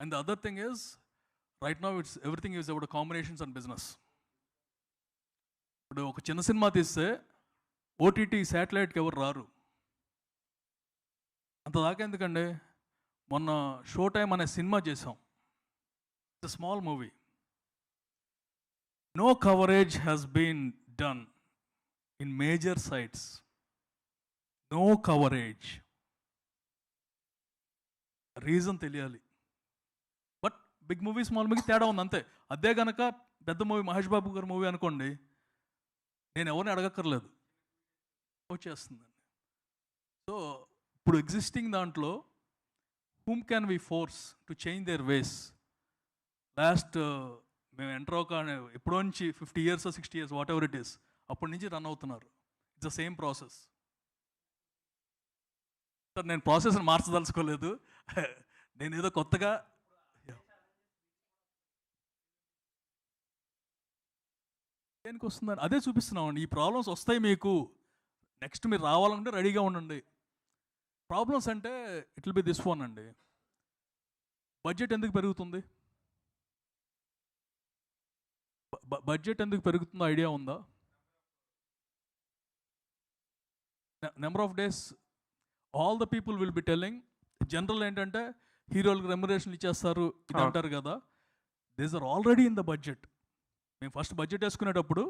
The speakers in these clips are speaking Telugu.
And the other thing is right now it's everything is about combinations and business ఇప్పుడు ఒక చిన్న సినిమా తీస్తే ఓటీటీ శాటిలైట్కి ఎవరు రారు? అంతదాకా ఎందుకండి? మొన్న షో టైం అనే సినిమా చేసాం it's small movie no coverage has been done in major sites no coverage reason తెలియాలి. బిగ్ మూవీ స్మాల్ మూవీకి తేడా ఉంది అంతే. అదే గనక పెద్ద మూవీ మహేష్ బాబు గారి మూవీ అనుకోండి నేను ఎవరిని అడగక్కర్లేదు. వచ్చేస్తుందండి. సో ఇప్పుడు ఎగ్జిస్టింగ్ దాంట్లో whom can we force to change their ways last మేము ఎంటర్ ఒక ఎప్పుడో నుంచి fifty years sixty years whatever it is అప్పటి నుంచి రన్ అవుతున్నారు. It's the same process sir నేను ప్రాసెస్ని మార్చదలుచుకోలేదు. నేను ఏదో కొత్తగా దేనికి వస్తుందని అదే చూపిస్తున్నామండి. ఈ ప్రాబ్లమ్స్ వస్తాయి మీకు. నెక్స్ట్ మీరు రావాలంటే రెడీగా ఉండండి. ప్రాబ్లమ్స్ అంటే it will be this phone అండి. బడ్జెట్ ఎందుకు పెరుగుతుంది? బడ్జెట్ ఎందుకు పెరుగుతుందో ఐడియా ఉందా? Number of days all the people will be telling general ఏంటంటే హీరోలకు రెమ్యురేషన్ ఇచ్చేస్తారు. ఇది. అంటారు కదా. These are already in the budget మేము ఫస్ట్ బడ్జెట్ వేసుకునేటప్పుడు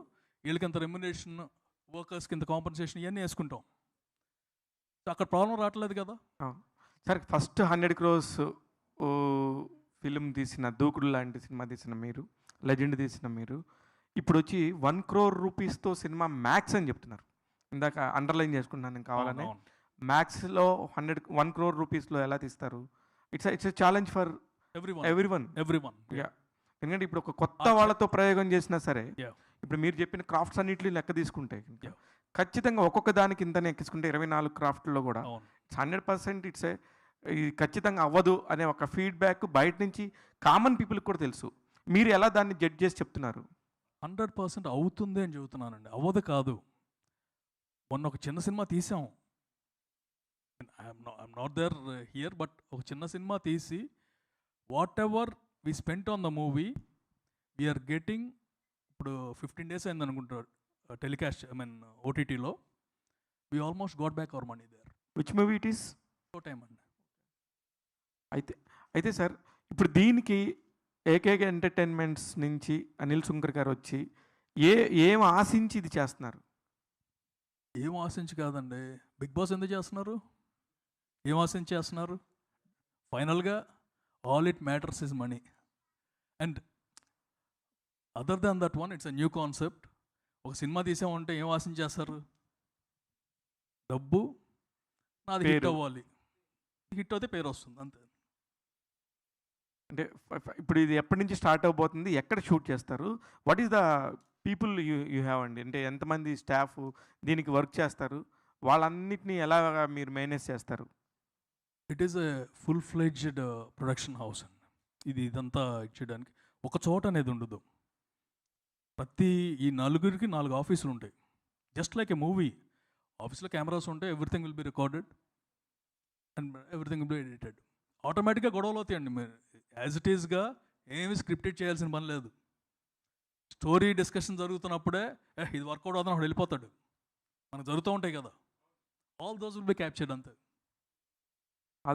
వీళ్ళకి ఇంత రెమ్యునేషన్ వర్కర్స్కి ఇంత కాంపన్సేషన్ ఇవన్నీ వేసుకుంటాం. సో అక్కడ ప్రాబ్లం రావట్లేదు కదా? Sir first hundred crores film తీసిన దూకుడు లాంటి సినిమా తీసిన మీరు లెజెండ్ తీసిన మీరు ఇప్పుడు వచ్చి వన్ క్రోర్ రూపీస్తో సినిమా మ్యాక్స్ అని చెప్తున్నారు. ఇందాక అండర్లైన్ చేసుకున్నాను నేను కావాలని. మ్యాక్స్లో హండ్రెడ్ వన్ క్రోర్ రూపీస్లో ఎలా తీస్తారు? It's it's challenge for everyone everyone everyone yeah ఎందుకంటే ఇప్పుడు ఒక కొత్త వాళ్ళతో ప్రయోగం చేసినా సరే. ఇప్పుడు మీరు చెప్పిన క్రాఫ్ట్స్ అన్నింటినీ లెక్క తీసుకుంటే. ఖచ్చితంగా ఒక్కొక్క దానికి ఇంతనే ఎక్కించుకుంటే ఇరవై నాలుగు క్రాఫ్ట్లో కూడా హండ్రెడ్ పర్సెంట్ ఇట్స్ ఇది ఖచ్చితంగా అవ్వదు అనే ఒక ఫీడ్బ్యాక్ బయట నుంచి కామన్ పీపుల్కి కూడా తెలుసు. మీరు ఎలా దాన్ని జడ్జ్ చేసి చెప్తున్నారు? హండ్రెడ్ పర్సెంట్ అవుతుంది అని చెబుతున్నానండి. అవ్వదు కాదు. మొన్న ఒక చిన్న సినిమా తీసాం. I'm not there here but ఒక చిన్న సినిమా తీసి whatever we spent on the movie we're getting ఇప్పుడు ఫిఫ్టీన్ డేస్ అయింది అనుకుంటారు టెలికాస్ట్ ఐ మీన్ ఓటీటీలో we almost got back our money there which movie it is so time అండి. అయితే అయితే సార్ ఇప్పుడు దీనికి ఏకేక ఎంటర్టైన్మెంట్స్ నుంచి అనిల్ సుంకర్ గారు వచ్చి ఏ ఏం ఆశించి ఇది చేస్తున్నారు? ఏం ఆశించి కాదండి. బిగ్ బాస్ ఎందుకు చేస్తున్నారు? ఏం ఆశించి చేస్తున్నారు? ఫైనల్గా all it matters is money and other than that one it's a new concept ఒక సినిమా తీసామంటే ఏం ఆశించి చేస్తారు? డబ్బు నాది హిట్. అవ్వాలి. హిట్ అయితే పేరు వస్తుంది అంతే. అంటే ఇప్పుడు ఇది ఎప్పటి నుంచి స్టార్ట్ అవబోతుంది? ఎక్కడ షూట్ చేస్తారు? What is the people you you have అండి? అంటే ఎంతమంది స్టాఫ్ దీనికి వర్క్ చేస్తారు? వాళ్ళన్నిటిని ఎలా మీరు మేనేజ్ చేస్తారు? It is a full fledged production house అండి. ఇది ఇదంతా ఇచ్చేయడానికి ఒక చోట అనేది ఉండదు. ప్రతి ఈ నలుగురికి నాలుగు ఆఫీసులు ఉంటాయి. జస్ట్ లైక్ ఎ మూవీ ఆఫీస్లో కెమెరాస్ ఉంటాయి everything will be recorded and everything will be edited ఆటోమేటిక్గా గొడవలు అవుతాయండి. మీరు యాజ్ ఇట్ ఈస్గా ఏమి స్క్రిప్టెడ్ చేయాల్సిన పని లేదు. స్టోరీ డిస్కషన్ జరుగుతున్నప్పుడే ఇది వర్కౌట్ అవుతుంది వెళ్ళిపోతాడు. మనకు జరుగుతూ ఉంటాయి కదా. All those will be captured అంతే.